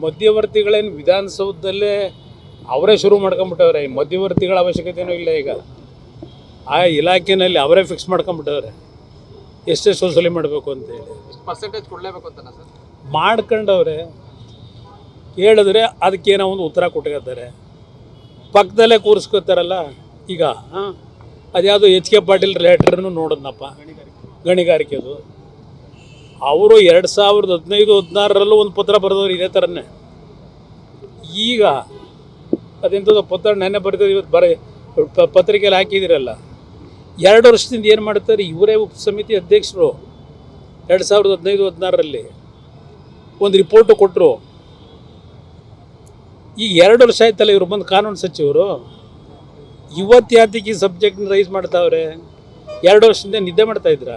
ಮಧ್ಯವರ್ತಿಗಳೇನು ವಿಧಾನಸೌಧದಲ್ಲೇ ಅವರೇ ಶುರು ಮಾಡ್ಕೊಂಬಿಟ್ಟವ್ರೆ ಈ ಮಧ್ಯವರ್ತಿಗಳ ಅವಶ್ಯಕತೆಯೂ ಇಲ್ಲ ಈಗ. ಆ ಇಲಾಖೆಯಲ್ಲಿ ಅವರೇ ಫಿಕ್ಸ್ ಮಾಡ್ಕೊಂಬಿಟ್ಟವ್ರೆ ಎಷ್ಟೆಷ್ಟು ವಸೂಲಿ ಮಾಡಬೇಕು ಅಂತೇಳಿ ಪರ್ಸೆಂಟೇಜ್ ಕೊಡಲೇಬೇಕು ಅಂತ ಸರ್? ಮಾಡ್ಕೊಂಡವ್ರೆ. ಹೇಳಿದ್ರೆ ಅದಕ್ಕೇನೋ ಒಂದು ಉತ್ತರ ಕೊಟ್ಕೊತಾರೆ ಪಕ್ಕದಲ್ಲೇ ಕೂರಿಸ್ಕೊತಾರಲ್ಲ ಈಗ. ಹಾಂ. ಅದ್ಯಾವುದು ಎಚ್ ಕೆ ಪಾಟೀಲ್ ಲೆಟ್ರನ್ನು ಗಣಿಗಾರಿಕೆ. ಗಣಿಗಾರಿಕೆದು ಅವರು ಎರಡು ಸಾವಿರದ ಹದಿನೈದು, ಹದಿನಾರರಲ್ಲೂ ಒಂದು ಪತ್ರ ಬರೆದವ್ರು ಇದೇ ಥರನೇ ಈಗ ಅದೆಂಥದ್ದು ಪತ್ರ ನೆನ್ನೆ ಬರೆದಿದ್ರು ಇವತ್ತು ಬರ ಪತ್ರಿಕೆಯಲ್ಲಿ ಹಾಕಿದಿರಲ್ಲ ಎರಡು ವರ್ಷದಿಂದ ಏನು ಮಾಡ್ತಾರೆ, ಇವರೇ ಉಪ ಸಮಿತಿ ಅಧ್ಯಕ್ಷರು ಎರಡು ಸಾವಿರದ ಹದಿನೈದು, ಹದಿನಾರರಲ್ಲಿ ಒಂದು ರಿಪೋರ್ಟು ಕೊಟ್ಟರು ಈಗ ಎರಡು ವರ್ಷ ಆಯ್ತಲ್ಲ ಇವರು ಬಂದು ಕಾನೂನು ಸಚಿವರು? ಇವತ್ತು ಯಾತಕ್ಕೆ ಈ ಸಬ್ಜೆಕ್ಟ್ನ ರೈಸ್ ಮಾಡ್ತಾವ್ರೆ? ಎರಡು ವರ್ಷದಿಂದ ನಿದ್ದೆ ಮಾಡ್ತಾ ಇದ್ರ?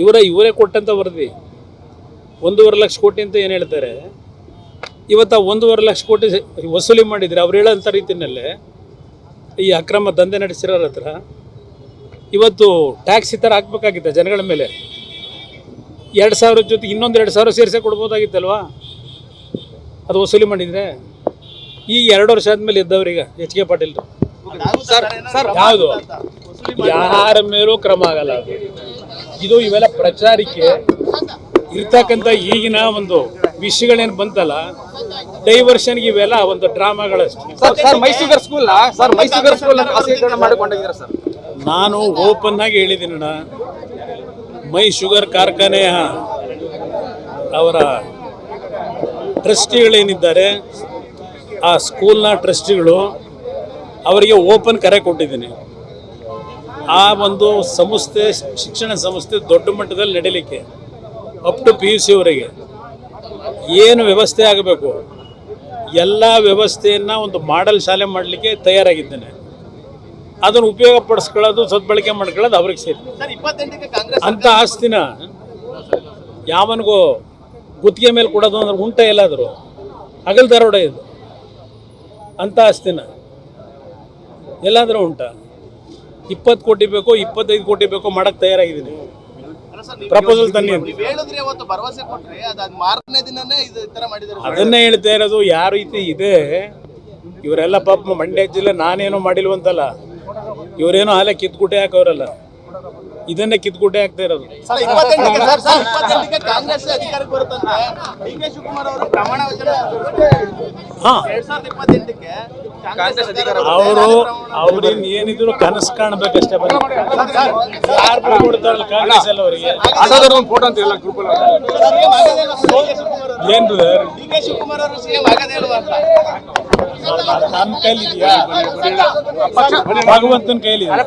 ಇವರ ಇವರೇ ಕೊಟ್ಟಂತ ವರದಿ. ಒಂದೂವರೆ ಲಕ್ಷ ಕೋಟಿ ಅಂತ ಏನು ಹೇಳ್ತಾರೆ? ಇವತ್ತು ಆ ಒಂದೂವರೆ ಲಕ್ಷ ಕೋಟಿ ವಸೂಲಿ ಮಾಡಿದರೆ ಅವ್ರು ಹೇಳೋಂಥ ರೀತಿಯಲ್ಲೇ ಈ ಅಕ್ರಮ ದಂಧೆ ನಡೆಸಿರೋರ ಹತ್ರ ಇವತ್ತು ಟ್ಯಾಕ್ಸ್ ಈ ಥರ ಹಾಕ್ಬೇಕಾಗಿತ್ತ ಜನಗಳ ಮೇಲೆ. ಎರಡು ಸಾವಿರ ಜೊತೆ ಇನ್ನೊಂದು ಎರಡು ಸಾವಿರ ಸೇರಿಸೇ ಕೊಡ್ಬೋದಾಗಿತ್ತಲ್ವಾ? ಅದು ವಸೂಲಿ ಮಾಡಿದರೆ? ಈ ಎರಡು ವರ್ಷ ಆದಮೇಲೆ ಇದ್ದವ್ರೀಗ ಎಚ್ ಕೆ ಸರ್ ಯಾವುದು? ಯಾರ ಮೇಲೂ ಕ್ರಮ ಆಗಲ್ಲ ಅದು. ಇದು ಇವೆಲ್ಲ ಪ್ರಚಾರಕ್ಕೆ ಇರ್ತಕ್ಕಂಥ ಈಗಿನ ಒಂದು ವಿಷಯಗಳೇನು ಬಂತಲ್ಲ ಡೈವರ್ಷನ್ ಇವೆಲ್ಲ ಒಂದು ಡ್ರಾಮಾಗಳಷ್ಟೇ. Sir sir Mysugar school sir Mysugar school ಮಾಡಿಕೊಂಡಿದ್ದೀರಾ sir? ನಾನು ಓಪನ್ ಆಗಿ ಹೇಳಿದ್ದೀನಣ್ಣ ಮೈ ಶುಗರ್ ಕಾರ್ಖಾನೆಯ ಅವರ ಟ್ರಸ್ಟಿಗಳೇನಿದ್ದಾರೆ ಆ ಸ್ಕೂಲ್ನ ಟ್ರಸ್ಟಿಗಳು ಅವರಿಗೆ ಓಪನ್ ಕರೆ ಕೊಟ್ಟಿದ್ದೀನಿ. ಆ ಒಂದು ಸಂಸ್ಥೆ ಶಿಕ್ಷಣ ಸಂಸ್ಥೆ ದೊಡ್ಡ ಮಟ್ಟದಲ್ಲಿ ನಡೀಲಿಕ್ಕೆ ಅಪ್ ಟು ಪಿ ಯು ಸಿವರೆಗೆ ಏನು ವ್ಯವಸ್ಥೆ ಆಗಬೇಕು? ಎಲ್ಲ ವ್ಯವಸ್ಥೆಯನ್ನು ಒಂದು ಮಾಡಲ್ ಶಾಲೆ ಮಾಡಲಿಕ್ಕೆ ತಯಾರಾಗಿದ್ದೇನೆ. ಅದನ್ನು ಉಪಯೋಗ ಪಡಿಸ್ಕೊಳ್ಳೋದು ಸದ್ಬಳಕೆ ಮಾಡ್ಕೊಳ್ಳೋದು ಅವ್ರಿಗೆ ಸೇರಿ. ಅಂಥ ಆಸ್ತಿನ ಯಾವನಿಗೂ ಗುತ್ತಿಗೆ ಮೇಲೆ ಕೊಡೋದು ಅಂದ್ರೆ ಉಂಟ ಎಲ್ಲಾದರೂ ಹಗಲ್ ದರೋಡೆ ಇದು ಅಂಥ ಆಸ್ತಿನ ಎಲ್ಲಾದರೂ ಉಂಟ? ಇಪ್ಪತ್ತು ಕೋಟಿ ಬೇಕೋ ಇಪ್ಪತ್ತೈದು ಕೋಟಿ ಬೇಕೋ ಮಾಡಕ್ಕೆ ತಯಾರಾಗಿದ್ದೀನಿ. ಪ್ರಪೋಸಲ್ ತನ್ನಿ. ಅದನ್ನೇ ಹೇಳ್ತಾ ಇರೋದು ಯಾವ ರೀತಿ ಇದೆ ಇವರೆಲ್ಲ ಪಾಪ ಮಂಡ್ಯ ಜಿಲ್ಲೆ ನಾನೇನೋ ಮಾಡಿಲ್ವಂತಲ್ಲ ಇವರೇನೋ ಆಲೆ ಕಿತ್ಕುಟೆ ಹಾಕೋರಲ್ಲ ಇದನ್ನೇ ಕಿತ್ಕುಟೆ ಆಗ್ತಾ ಇರೋದು ಸರ್ ಇಪ್ಪತ್ತೆಂಟಕ್ಕೆ ಸರ್ ಸರ್ ಇಪ್ಪತ್ತೆಂಟಕ್ಕೆ ಕಾಂಗ್ರೆಸ್ ಅಧಿಕಾರಕ್ಕೆ ಬರುತ್ತಂತೆ ಡಿ ಕೆ ಶಿವಕುಮಾರ್ ಅವರು ಪ್ರಮಾಣ ವಚನ ಹಾಂ ಎರಡ್ ಸಾವಿರದ ಕಾಂಗ್ರೆಸ್ ಅಧಿಕಾರ ಅವರು ಅವ್ರೇನು ಏನಿದ್ರು ಕನಸು ಕಾಣ್ಬೇಕಷ್ಟೇ ಬಿಡ್ಕೊಡ್ತಾರಲ್ಲ ಕಾಂಗ್ರೆಸ್ ಎಲ್ಲ ಅವರಿಗೆ ಒಂದು ಫೋಟೋ ಅಂತ ಇಲ್ಲ ಗ್ರೂಪ್ ಏನ್ ಬ್ರದರ್ ಡಿ ಕೆ ಶಿವಕುಮಾರ್ ಅವರು ಇಲ್ವಾ ಅಂತ ನನ್ನ ಕೈಲಿದೆಯಾ ಭಗವಂತನ ಕೈಲಿದೆ